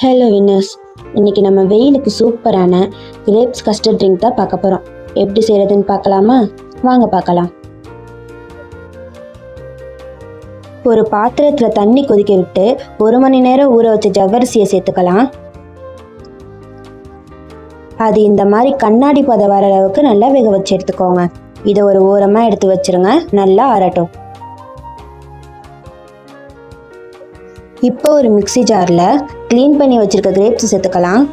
Hello winners இன்னைக்கு நம்ம வெயிலுக்கு சூப்பரான கிரேப்ஸ் கஸ்டர்ட் ட்ரிங்க் தான் பார்க்க போகிறோம் எப்படி செய்கிறதுன்னு பார்க்கலாமா? வாங்க பார்க்கலாம். ஒரு பாத்திரத்தில் தண்ணி கொதிக்க விட்டு ஒரு மணி நேரம் ஊற வச்ச ஜவ்வரிசியை சேர்த்துக்கலாம். அது இந்த மாதிரி கண்ணாடி பதம் வர அளவுக்கு நல்லா வேக வச்சு எடுத்துக்கோங்க. இதை ஒரு ஓரமாக எடுத்து வச்சிருங்க. நல்லா ஆறட்டும். இப்போ ஒரு மிக்சி ஜாரில் க்ளீன் பண்ணி வச்சுருக்க கிரேப்ஸ் சேர்த்துக்கலாம்.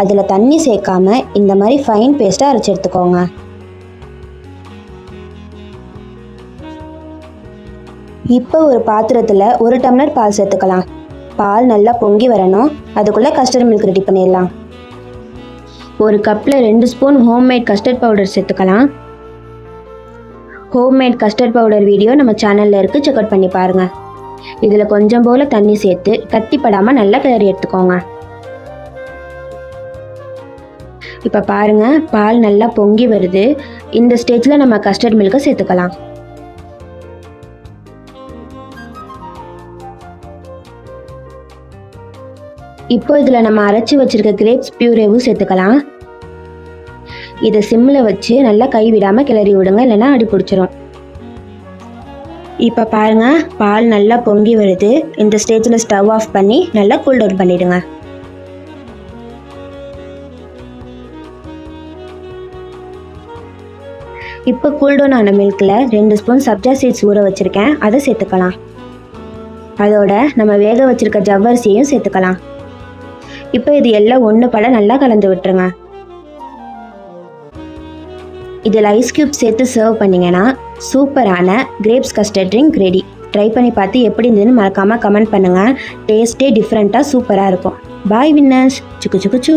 அதில் தண்ணி சேர்க்காம இந்த மாதிரி ஃபைன் பேஸ்ட்டாக அரைச்சி எடுத்துக்கோங்க. இப்போ ஒரு பாத்திரத்தில் ஒரு டம்ளர் பால் சேர்த்துக்கலாம். பால் நல்லா பொங்கி வரணும். அதுக்குள்ளே கஸ்டர்ட் மில்க் ரெடி பண்ணிடலாம். ஒரு கப்பில் ரெண்டு ஸ்பூன் ஹோம்மேட் கஸ்டர்ட் பவுடர் சேர்த்துக்கலாம். ஹோம்மேட் கஸ்டர்ட் பவுடர் வீடியோ நம்ம சேனலில் இருக்குது செக் அவுட் பண்ணி பாருங்கள் இதில் கொஞ்சம் போல் தண்ணி சேர்த்து கத்திப்படாமல் நல்லா கிளறி எடுத்துக்கோங்க. இப்போ பாருங்கள் பால் நல்லா பொங்கி வருது. இந்த ஸ்டேஜில் நம்ம கஸ்டர்ட் மில்கை சேர்த்துக்கலாம். இப்போ இதில் நம்ம அரைச்சி வச்சிருக்க கிரேப்ஸ் பியூரேவும் சேர்த்துக்கலாம். இதை சிம்மில் வச்சு நல்லா கை விடாமல் கிளறி விடுங்க இல்லைன்னா அடி பிடிச்சிரும். இப்போ பாருங்கள் பால் நல்லா பொங்கி வருது. இந்த ஸ்டேஜில் ஸ்டவ் ஆஃப் பண்ணி நல்லா கூல் டவுன் பண்ணிவிடுங்க இப்போ கூல்டவுன் ஆன மில்கில் ரெண்டு ஸ்பூன் சப்ஜா சீட்ஸ் ஊற வச்சுருக்கேன். அதை சேர்த்துக்கலாம். அதோட நம்ம வேக வச்சுருக்க ஜவ்வரிசியையும் சேர்த்துக்கலாம். இப்போ இது எல்லாம் ஒன்று பட நல்லா கலந்து விட்டுருங்க. இதில் ஐஸ் கியூப் சேர்த்து சர்வ் பண்ணிங்கன்னா சூப்பரான grapes custard drink ready try பண்ணி பார்த்து எப்படி இருந்ததுன்னு மறக்காமல் கமெண்ட் பண்ணுங்கள் டேஸ்ட்டே டிஃப்ரெண்ட்டாக சூப்பராக இருக்கும். பாய் வின்னர்ஸ் சுக்கு சுக்கு சூ.